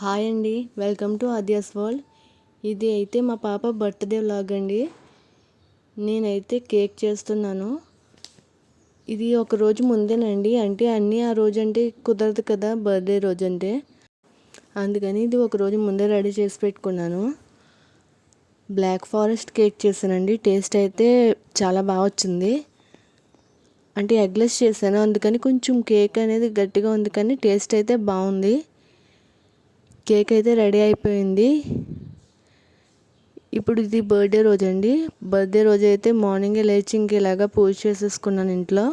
Hi అండి. Welcome to Aadya's world. ఇది అయితే మా పాప బర్త్డే వ్లాగ్ అండి. నేనైతే కేక్ చేస్తున్నాను. ఇది ఒక రోజు ముందేనండి. అంటే అన్నీ ఆ రోజు అంటే కుదరదు కదా బర్త్డే రోజు అంటే. అందుకని ఇది ఒక రోజు ముందే రెడీ చేసి పెట్టుకున్నాను. బ్లాక్ ఫారెస్ట్ కేక్ చేశానండి. టేస్ట్ అయితే చాలా బాగా వచ్చింది. అంటే ఎగ్లెస్ చేశాను. అందుకని కొంచెం కేక్ అనేది గట్టిగా ఉంది కానీ టేస్ట్ అయితే బాగుంది. కేక్ అయితే రెడీ అయిపోయింది. ఇప్పుడు ఇది బర్త్డే రోజు అండి బర్త్డే రోజు అయితే మార్నింగే లేచి ఇంక ఇలాగా పూజ చేసేసుకున్నాను ఇంట్లో.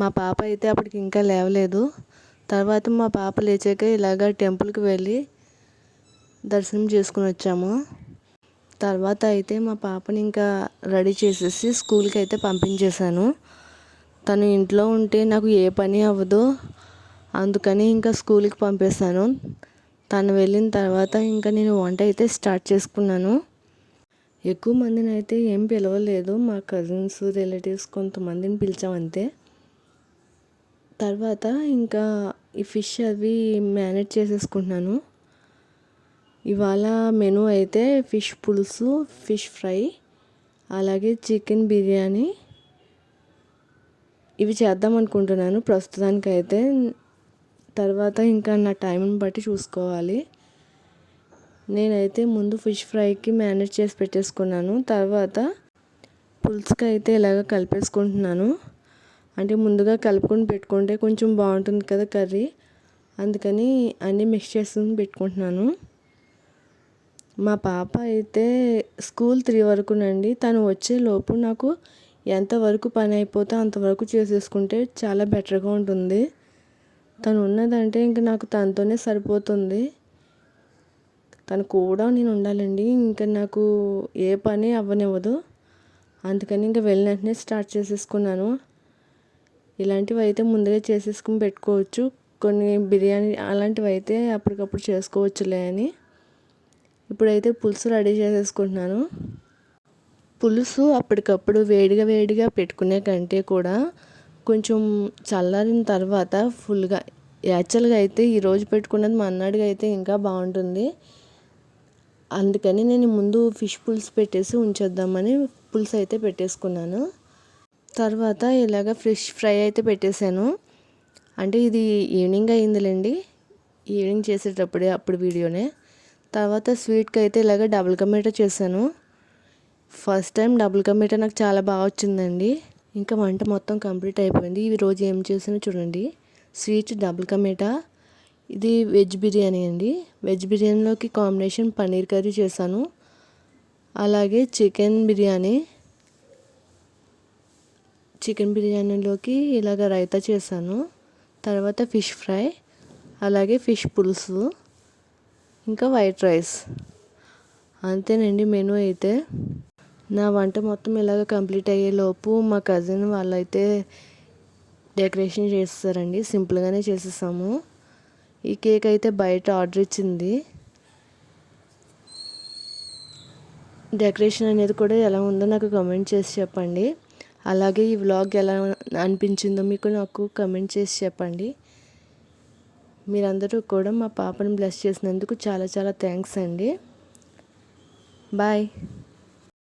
మా పాప అయితే అప్పటికి ఇంకా లేవలేదు. తర్వాత మా పాప లేచాక ఇలాగ టెంపుల్కి వెళ్ళి దర్శనం చేసుకుని వచ్చాము. తర్వాత అయితే మా పాపని ఇంకా రెడీ చేసేసి స్కూల్కి అయితే పంపించేశాను. తను ఇంట్లో ఉంటే నాకు ఏ పని అవ్వదు. అందుకని ఇంకా స్కూల్కి పంపేశాను. తను వెళ్ళిన తర్వాత ఇంకా నేను వంట అయితే స్టార్ట్ చేసుకున్నాను. ఎక్కువ మందిని అయితే ఏం పిలవలేదు. మా కజిన్స్ రిలేటివ్స్ కొంతమందిని పిలిచామంతే తర్వాత ఇంకా ఈ ఫిష్ అవి మేనేజ్ చేసేసుకుంటున్నాను. ఇవాళ మెనూ అయితే ఫిష్ పులుసు ఫిష్ ఫ్రై అలాగే చికెన్ బిర్యానీ. ఇవి చేద్దాం అనుకుంటున్నాను ప్రస్తుతానికి అయితే తర్వాత ఇంకా నా టైంని బట్టి చూసుకోవాలి. నేనైతే ముందు ఫిష్ ఫ్రైకి మేనేజ్ చేసి పెట్టేసుకున్నాను. తర్వాత పులుసుకి అయితే ఇలాగ కలిపేసుకుంటున్నాను. అంటే ముందుగా కలుపుకొని పెట్టుకుంటే కొంచెం బాగుంటుంది కదా కర్రీ. అందుకని అన్నీ మిక్స్ చేసుకుని పెట్టుకుంటున్నాను. మా పాప అయితే స్కూల్ త్రీ వరకునండి. తను వచ్చే లోపు నాకు ఎంతవరకు పని అయిపోతే అంతవరకు చేసేసుకుంటే చాలా బెటర్గా ఉంటుంది. తను ఉన్నదంటే ఇంక నాకు తనతోనే సరిపోతుంది. తను కూడా నేను ఉండాలండి. ఇంకా నాకు ఏ పని అవ్వనివ్వదు. అందుకని ఇంకా వెళ్ళిన వెంటనే స్టార్ట్ చేసేసుకున్నాను. ఇలాంటివి అయితే ముందుగా చేసేసుకుని పెట్టుకోవచ్చు. కొన్ని బిర్యానీ అలాంటివి అయితే అప్పటికప్పుడు చేసుకోవచ్చులే అని. ఇప్పుడైతే పులుసు రెడీ చేసేసుకుంటున్నాను. పులుసు అప్పటికప్పుడు వేడిగా వేడిగా పెట్టుకునే కంటే కూడా కొంచెం చల్లారిన తర్వాత ఫుల్గా యాక్చువల్గా అయితే ఈరోజు పెట్టుకున్నది మన్నాడుగా అయితే ఇంకా బాగుంటుంది. అందుకని నేను ముందు ఫిష్ పులుసు పెట్టేసి ఉంచేద్దామని పులుసు అయితే పెట్టేసుకున్నాను. తర్వాత ఇలాగ ఫిష్ ఫ్రై అయితే పెట్టేశాను అంటే ఇది ఈవినింగ్ అయిందిలేండి. ఈవినింగ్ చేసేటప్పుడే అప్పుడు వీడియోనే. తర్వాత స్వీట్కి అయితే ఇలాగ డబుల్ కమేటా చేశాను. ఫస్ట్ టైం డబుల్ కమేటా నాకు చాలా బాగా వచ్చిందండి. ఇంకా వంట మొత్తం కంప్లీట్ అయిపోయింది. ఈ రోజు ఏం చేసానో చూడండి. స్వీట్ డబుల్ కమేటా. ఇది వెజ్ బిర్యానీ అండి. వెజ్ బిర్యానీలోకి కాంబినేషన్ పన్నీర్ కర్రీ చేశాను. అలాగే చికెన్ బిర్యానీ. చికెన్ బిర్యానీలోకి ఇలాగ రైతా చేశాను. తర్వాత ఫిష్ ఫ్రై అలాగే ఫిష్ పులుసు ఇంకా వైట్ రైస్. అంతేనండి మెనూ అయితే. నా వంట మొత్తం ఇలాగ కంప్లీట్ అయ్యేలోపు మా కజిన్ వాళ్ళైతే డెకరేషన్ చేస్తారండి. సింపుల్గానే చేసేసాము. ఈ కేక్ అయితే బయట ఆర్డర్ ఇచ్చింది. డెకరేషన్ అనేది కూడా ఎలా ఉందో నాకు కమెంట్ చేసి చెప్పండి. అలాగే ఈ వ్లాగ్ ఎలా అనిపించిందో మీకు నాకు కమెంట్ చేసి చెప్పండి. మీరందరూ కూడా మా పాపను బ్లెస్ చేసినందుకు చాలా చాలా థ్యాంక్స్ అండి. బాయ్.